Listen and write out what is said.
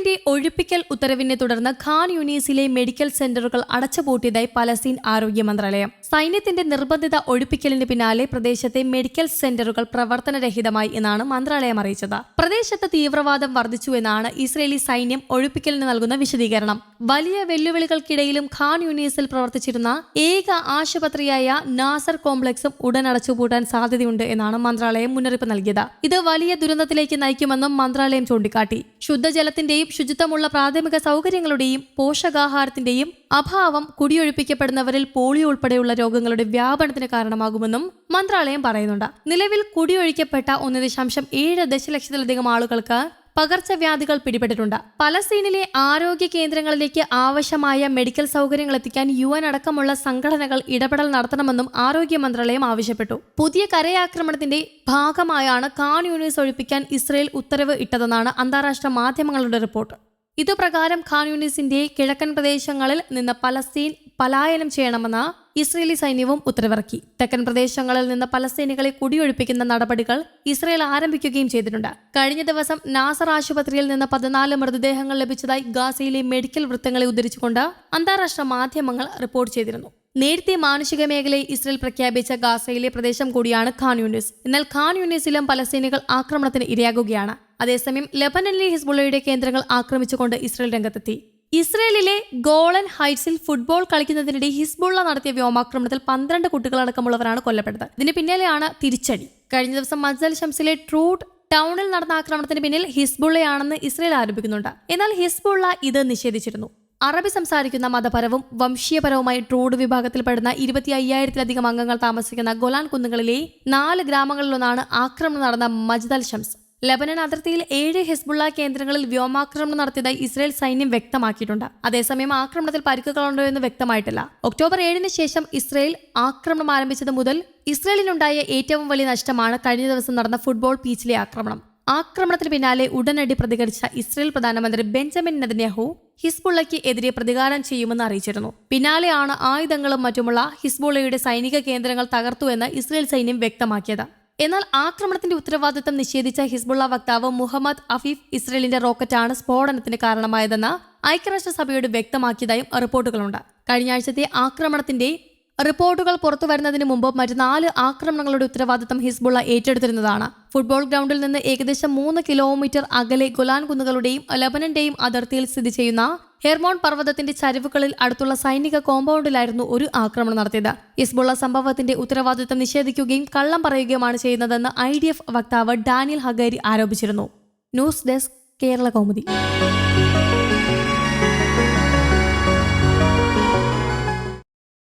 ഇസ്രയേലിന്റെ ഒഴിപ്പിക്കൽ ഉത്തരവിനെ തുടർന്ന് ഖാൻ യൂണീസിലെ മെഡിക്കൽ സെന്ററുകൾ അടച്ചുപൂട്ടിയതായി പലസ്തീൻ ആരോഗ്യ മന്ത്രാലയം. സൈന്യത്തിന്റെ നിർബന്ധിത ഒഴിപ്പിക്കലിന് പിന്നാലെ പ്രദേശത്തെ മെഡിക്കൽ സെന്ററുകൾ പ്രവർത്തനരഹിതമായി എന്നാണ് മന്ത്രാലയം അറിയിച്ചത്. പ്രദേശത്ത് തീവ്രവാദം വർദ്ധിച്ചു എന്നാണ് ഇസ്രയേലി സൈന്യം ഒഴിപ്പിക്കലിന് നൽകുന്ന വിശദീകരണം. വലിയ വെല്ലുവിളികൾക്കിടയിലും ഖാൻ യൂണീസിൽ പ്രവർത്തിച്ചിരുന്ന ഏക ആശുപത്രിയായ നാസർ കോംപ്ലക്സും ഉടൻ അടച്ചുപൂട്ടാൻ സാധ്യതയുണ്ട് എന്നാണ് മന്ത്രാലയം മുന്നറിയിപ്പ് നൽകിയത്. ഇത് വലിയ ദുരന്തത്തിലേക്ക് നയിക്കുമെന്നും മന്ത്രാലയം ചൂണ്ടിക്കാട്ടി. ശുദ്ധജലത്തിന്റെയും ശുചിത്വമുള്ള പ്രാഥമിക സൗകര്യങ്ങളുടെയും പോഷകാഹാരത്തിന്റെയും അഭാവം കുടിയൊഴിപ്പിക്കപ്പെടുന്നവരിൽ പോളിയോ ഉൾപ്പെടെയുള്ള രോഗങ്ങളുടെ വ്യാപനത്തിന് കാരണമാകുമെന്നും മന്ത്രാലയം പറയുന്നുണ്ട്. നിലവിൽ കുടിയൊഴിക്കപ്പെട്ട ഒന്ന് ദശാംശം ഏഴ് ദശലക്ഷത്തിലധികം ആളുകൾക്ക് പകർച്ചവ്യാധികൾ പിടിപെട്ടിട്ടുണ്ട്. പലസ്തീനിലെ ആരോഗ്യ കേന്ദ്രങ്ങളിലേക്ക് ആവശ്യമായ മെഡിക്കൽ സൗകര്യങ്ങൾ എത്തിക്കാൻ യു എൻ അടക്കമുള്ള സംഘടനകൾ ഇടപെടൽ നടത്തണമെന്നും ആരോഗ്യ മന്ത്രാലയം ആവശ്യപ്പെട്ടു. പുതിയ കരയാക്രമണത്തിന്റെ ഭാഗമായാണ് കാൺ യൂണിവേഴ്സ് ഒഴിപ്പിക്കാൻ ഇസ്രയേൽ ഉത്തരവ് ഇട്ടതെന്നാണ് അന്താരാഷ്ട്ര മാധ്യമങ്ങളുടെ റിപ്പോർട്ട്. ഇതുപ്രകാരം ഖാൻ യൂണിസിന്റെ കിഴക്കൻ പ്രദേശങ്ങളിൽ നിന്ന് പലസ്തീൻ പലായനം ചെയ്യണമെന്ന് ഇസ്രയേലി സൈന്യവും ഉത്തരവിറക്കി. തെക്കൻ പ്രദേശങ്ങളിൽ നിന്ന് പലസ്തീനികളെ കുടിയൊഴിപ്പിക്കുന്ന നടപടികൾ ഇസ്രയേൽ ആരംഭിക്കുകയും ചെയ്തിട്ടുണ്ട്. കഴിഞ്ഞ ദിവസം നാസർ ആശുപത്രിയിൽ നിന്ന് പതിനാല് മൃതദേഹങ്ങൾ ലഭിച്ചതായി ഗാസയിലെ മെഡിക്കൽ വൃത്തങ്ങളെ ഉദ്ധരിച്ചുകൊണ്ട് അന്താരാഷ്ട്ര മാധ്യമങ്ങൾ റിപ്പോർട്ട് ചെയ്തിരുന്നു. നേരത്തെ മാനുഷിക മേഖലയെ ഇസ്രയേൽ പ്രഖ്യാപിച്ച ഗാസയിലെ പ്രദേശം കൂടിയാണ് ഖാൻ യൂണിസ് എന്നാൽ ഖാൻ യൂണിസിലും പലസ്തീനികൾ ആക്രമണത്തിന് ഇരയാകുകയാണ്. അതേസമയം ലെബനനിലെ ഹിസ്ബുള്ളയുടെ കേന്ദ്രങ്ങൾ ആക്രമിച്ചുകൊണ്ട് ഇസ്രയേൽ രംഗത്തെത്തി. ഇസ്രയേലിലെ ഗോളൻ ഹൈറ്റ്സിൽ ഫുട്ബോൾ കളിക്കുന്നതിനിടെ ഹിസ്ബുള്ള നടത്തിയ വ്യോമാക്രമണത്തിൽ പന്ത്രണ്ട് കുട്ടികളടക്കമുള്ളവരാണ് കൊല്ലപ്പെട്ടത്. ഇതിന് പിന്നാലെയാണ് തിരിച്ചടി. കഴിഞ്ഞ ദിവസം മജൽ ഷംസിലെ ട്രൂഡ് ടൗണിൽ നടന്ന ആക്രമണത്തിന് പിന്നിൽ ഹിസ്ബുള്ളയാണെന്ന് ഇസ്രയേൽ ആരോപിക്കുന്നുണ്ട്. എന്നാൽ ഹിസ്ബുള്ള ഇത് നിഷേധിച്ചിരുന്നു. അറബി സംസാരിക്കുന്ന മതപരവും വംശീയപരവുമായി ട്രൂഡ് വിഭാഗത്തിൽപ്പെടുന്ന ഇരുപത്തി അയ്യായിരത്തിലധികം അംഗങ്ങൾ താമസിക്കുന്ന ഗൊലാൻ കുന്നുകളിലെ നാല് ഗ്രാമങ്ങളിലൊന്നാണ് ആക്രമണം നടന്ന മജ്ദൽ ഷംസ്. ലബനൻ അതിർത്തിയിൽ ഏഴ് ഹിസ്ബുള്ള കേന്ദ്രങ്ങളിൽ വ്യോമാക്രമണം നടത്തിയതായി ഇസ്രായേൽ സൈന്യം വ്യക്തമാക്കിയിട്ടുണ്ട്. അതേസമയം ആക്രമണത്തിൽ പരിക്കുകളുണ്ടോ എന്ന് വ്യക്തമായിട്ടില്ല. ഒക്ടോബർ ഏഴിന് ശേഷം ഇസ്രായേൽ ആക്രമണം ആരംഭിച്ചത് മുതൽ ഇസ്രയേലിനുണ്ടായ ഏറ്റവും വലിയ നഷ്ടമാണ് കഴിഞ്ഞ ദിവസം നടന്ന ഫുട്ബോൾ പീച്ചിലെ ആക്രമണം. ആക്രമണത്തിന് പിന്നാലെ ഉടനടി പ്രതികരിച്ച ഇസ്രായേൽ പ്രധാനമന്ത്രി ബെഞ്ചമിൻ നെതന്യാഹു ഹിസ്ബുള്ളയ്ക്ക് എതിരെ പ്രതികാരം ചെയ്യുമെന്ന് അറിയിച്ചിരുന്നു. പിന്നാലെയാണ് ആയുധങ്ങളും മറ്റുമുള്ള ഹിസ്ബുള്ളയുടെ സൈനിക കേന്ദ്രങ്ങൾ തകർത്തുവെന്ന് ഇസ്രായേൽ സൈന്യം വ്യക്തമാക്കിയത്. എന്നാൽ ആക്രമണത്തിന്റെ ഉത്തരവാദിത്തം നിഷേധിച്ച ഹിസ്ബുള്ള വക്താവ് മുഹമ്മദ് അഫീഫ് ഇസ്രയേലിന്റെ റോക്കറ്റാണ് സ്ഫോടനത്തിന് കാരണമായതെന്ന് ഐക്യരാഷ്ട്രസഭയോട് വ്യക്തമാക്കിയതായും റിപ്പോർട്ടുകളുണ്ട്. കഴിഞ്ഞ ആഴ്ചത്തെ ആക്രമണത്തിന്റെ റിപ്പോർട്ടുകൾ പുറത്തു വരുന്നതിന് മുമ്പ് മറ്റ് നാല് ആക്രമണങ്ങളുടെ ഉത്തരവാദിത്തം ഹിസ്ബുള്ള ഏറ്റെടുത്തിരുന്നതാണ്. ഫുട്ബോൾ ഗ്രൗണ്ടിൽ നിന്ന് ഏകദേശം മൂന്ന് കിലോമീറ്റർ അകലെ ഗുലാൻ കുന്നുകളുടെയും ലബനന്റെയും അതിർത്തിയിൽ സ്ഥിതി ചെയ്യുന്ന ഹെർമോൺ പർവതത്തിന്റെ ചരിവുകളിൽ അടുത്തുള്ള സൈനിക കോമ്പൗണ്ടിലായിരുന്നു ഒരു ആക്രമണം നടത്തിയത്. ഇസ്ബുള്ള സംഭവത്തിന്റെ ഉത്തരവാദിത്തം നിഷേധിക്കുകയും കള്ളം പറയുകയുമാണ് ചെയ്യുന്നതെന്ന് ഐ ഡി എഫ് വക്താവ് ഡാനിയൽ ഹഗാരി ആരോപിച്ചിരുന്നു. News desk Kerala Kaumudi.